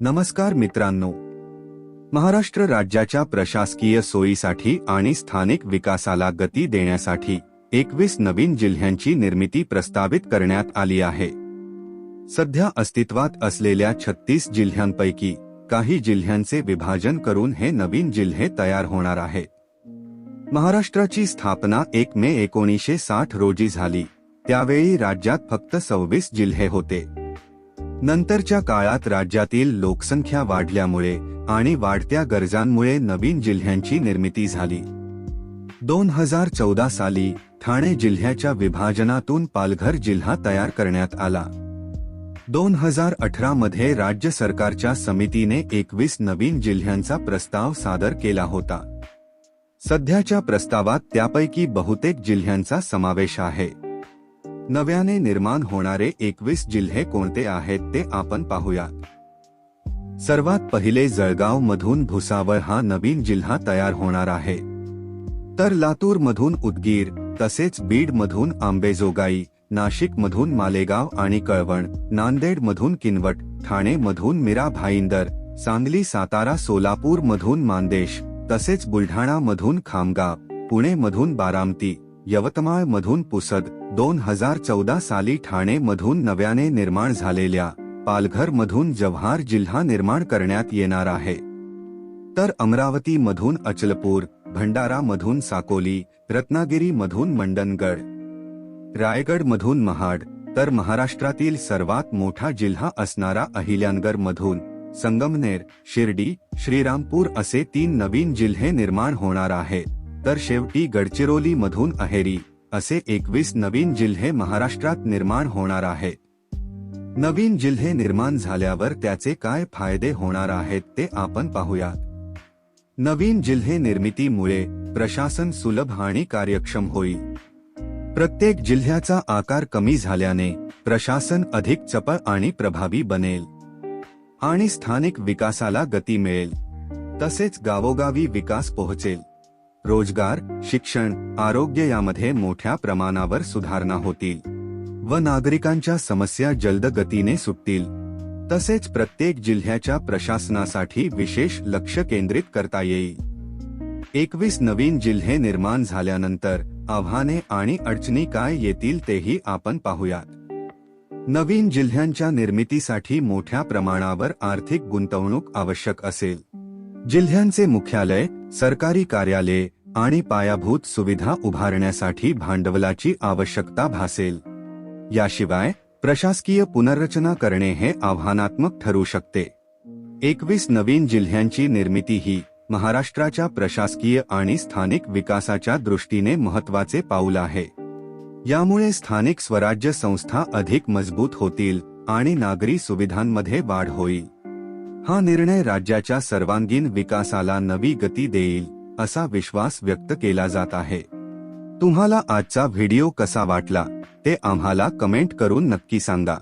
नमस्कार मित्रांनो. महाराष्ट्र राज्याच्या प्रशासकीय सोयीसाठी आणि स्थानिक विकासाला गती देण्यासाठी एकवीस नवीन जिल्ह्यांची निर्मिती प्रस्तावित करण्यात आली आहे. सध्या अस्तित्वात असलेल्या छत्तीस जिल्ह्यांपैकी काही जिल्ह्यांचे विभाजन करून हे नवीन जिल्हे तयार होणार आहे महाराष्ट्राची स्थापना एक मे एकोणीसशे साठ रोजी झाली. त्यावेळी राज्यात फक्त सव्वीस जिल्हे होते. नंतरच्या काळात राज्यातील लोकसंख्या वाढल्यामुळे आणि वाढत्या गरजांमुळे नवीन जिल्ह्यांची निर्मिती झाली. दोन हजार चौदा साली ठाणे जिल्ह्याच्या विभाजनातून पालघर जिल्हा तयार करण्यात आला. दोन हजार अठरा मध्ये राज्य सरकारच्या समितीने एकवीस नवीन जिल्ह्यांचा प्रस्ताव सादर केला होता. सध्याच्या प्रस्तावात त्यापैकी बहुतेक जिल्ह्यांचा समावेश आहे. नव्याने निर्माण होणारे एकवीस जिल्हे कोणते आहेत ते आपण पाहूया. सर्वात पहिले जळगाव मधून भुसावळ हा नवीन जिल्हा तयार होणार आहे. तर लातूर मधून उदगीर तसेच बीड मधून आंबेजोगाई नाशिक मधून मालेगाव आणि कळवण नांदेड मधून किनवट ठाणे मधून मीरा भाईंदर सांगली सातारा सोलापूर मधून मानदेश तसेच बुलढाणा मधून खामगाव पुणे मधून बारामती यवतमाळ मधून पुसद दोन हजार चौदा साली ठाणे मधून नव्याने निर्माण झालेल्या पालघर मधून जव्हार जिल्हा निर्माण करण्यात येणार आहे. तर अमरावती मधून अचलपूर भंडारा मधून साकोली रत्नागिरी मधून मंडनगड रायगड मधून महाड तर महाराष्ट्रातील सर्वात मोठा जिल्हा असणारा अहिल्यानगर मधून संगमनेर शिर्डी श्रीरामपूर असे तीन नवीन जिल्हे निर्माण होणार आहेत. तर शेवटी गडचिरोली मधून अहेरी असे एकवीस नवीन जिल्हे महाराष्ट्रात निर्माण होणार आहे नवीन जिल्हे निर्माण झाल्यावर त्याचे काय फायदे होणार आहेत ते आपण पाहूयात. नवीन जिल्हे निर्मितीमुळे प्रशासन सुलभ आणि कार्यक्षम होईल. प्रत्येक जिल्ह्याचा आकार कमी झाल्याने प्रशासन अधिक चपळ आणि प्रभावी बनेल. आणि स्थानिक विकासाला गती मिळेल. तसेच गावोगावी विकास पोहोचेल. रोजगार शिक्षण आरोग्य यामध्ये मोठ्या प्रमाणावर सुधारणा होतील व नागरिकांच्या समस्या जलद गतीने सुटतील. तसेच प्रत्येक जिल्ह्याच्या प्रशासनासाठी विशेष लक्ष केंद्रित करता येईल. एकवीस नवीन जिल्हे निर्माण झाल्यानंतर आव्हाने आणि अडचणी काय येतील तेही आपण पाहूयात. नवीन जिल्ह्यांच्या निर्मितीसाठी मोठ्या प्रमाणावर आर्थिक गुंतवणूक आवश्यक असेल. जिल्ह्यांचे मुख्यालय सरकारी कार्यालये आणि पायाभूत सुविधा उभारण्यासाठी भांडवलाची आवश्यकता भासेल. याशिवाय प्रशासकीय पुनर्रचना करणे हे आव्हानात्मक ठरू शकते. एकवीस नवीन जिल्ह्यांची निर्मिती ही महाराष्ट्राच्या प्रशासकीय आणि स्थानिक विकासाच्या दृष्टीने महत्त्वाचे पाऊल आहे. यामुळे स्थानिक स्वराज्य संस्था अधिक मजबूत होतील आणि नागरी सुविधांमध्ये वाढ होईल. हा निर्णय राज्याच्या सर्वांगीण विकासाला नवी गती देईल. असा विश्वास व्यक्त केला जात आहे. तुम्हाला आजचा व्हिडिओ कसा वाटला ते आम्हाला कमेंट करून नक्की सांगा.